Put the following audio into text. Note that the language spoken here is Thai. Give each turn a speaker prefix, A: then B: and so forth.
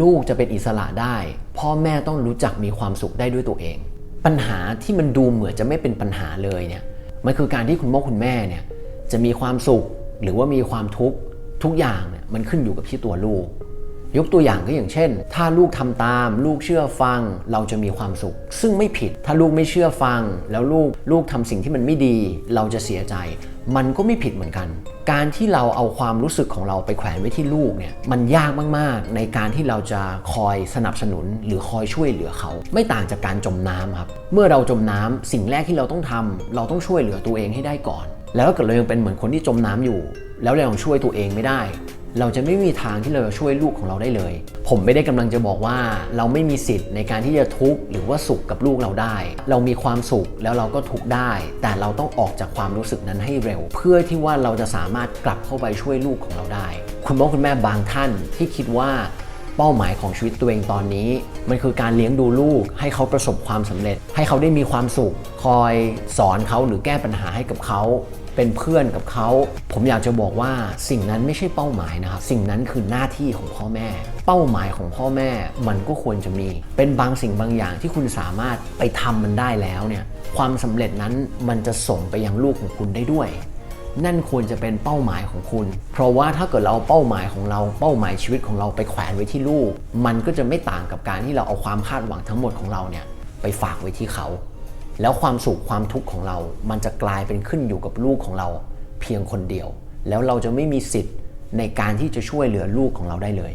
A: ลูกจะเป็นอิสระได้ พ่อแม่ต้องรู้จักมีความสุขได้ด้วยตัวเอง ปัญหาที่มันดูเหมือนจะไม่เป็นปัญหาเลยเนี่ยมันคือการที่คุณพ่อคุณแม่เนี่ยจะมีความสุขหรือว่ามีความทุกข์ทุกอย่างเนี่ยมันขึ้นอยู่กับที่ตัวลูก ยกตัวอย่างก็อย่างเช่น ถ้าลูกทำตาม ลูกเชื่อฟัง เราจะมีความสุข ซึ่งไม่ผิด ถ้าลูกไม่เชื่อฟัง แล้วลูกลูกทำสิ่งที่มันไม่ดี เราจะเสียใจ มันก็ไม่ผิดเหมือนกัน การที่เราเอาความรู้สึกของเราไปแขวนไว้ที่ลูกเนี่ยมันยากมากๆ ในการที่เราจะคอยสนับสนุนหรือคอยช่วยเหลือเขา ไม่ต่างจากการจมน้ำครับเมื่อเราจมน้ำสิ่งแรกที่เราต้องทำเราต้องช่วยเหลือตัวเองให้ได้ก่อน แล้วถ้าเกิดเรายังเป็นเหมือนคนที่จมน้ำอยู่ แล้วเรายังช่วยตัวเองไม่ได้ เราจะไม่มีทางที่เราจะช่วยลูกของเราได้เลย ผมไม่ได้กำลังจะบอกว่าเราไม่มีสิทธิ์ในการที่จะทุกข์หรือว่าสุขกับลูกเราได้ เรามีความสุขแล้วเราก็ทุกข์ได้ แต่เราต้องออกจากความรู้สึกนั้นให้เร็ว เพื่อที่ว่าเราจะสามารถกลับเข้าไปช่วยลูกของเราได้ คุณพ่อคุณแม่บางท่านที่คิดว่าเป้าหมายของชีวิตตัวเองตอนนี้ มันคือการเลี้ยงดูลูก ให้เขาประสบความสำเร็จ ให้เขาได้มีความสุข คอยสอนเขาหรือแก้ปัญหาให้กับเขา เป็นเพื่อนกับเขา ผมอยากจะบอกว่าสิ่งนั้นไม่ใช่เป้าหมายนะครับ สิ่งนั้นคือหน้าที่ของพ่อแม่ เป้าหมายของพ่อแม่มันก็ควรจะมี เป็นบางสิ่งบางอย่างที่คุณสามารถไปทำมันได้แล้วเนี่ยความสำเร็จนั้นมันจะส่งไปยังลูกของคุณได้ด้วย นั่นควรจะเป็นเป้าหมายของคุณ เพราะว่าถ้าเกิดเราเอาเป้าหมายของเราเป้าหมายชีวิตของเราไปแขวนไว้ที่ลูก มันก็จะไม่ต่างกับการที่เราเอาความคาดหวังทั้งหมดของเราเนี่ยไปฝากไว้ที่เขา แล้วความสุขความทุกข์ของเรา มันจะกลายเป็นขึ้นอยู่กับลูกของเราเพียงคนเดียว แล้วเราจะไม่มีสิทธิ์ในการที่จะช่วยเหลือลูกของเราได้เลย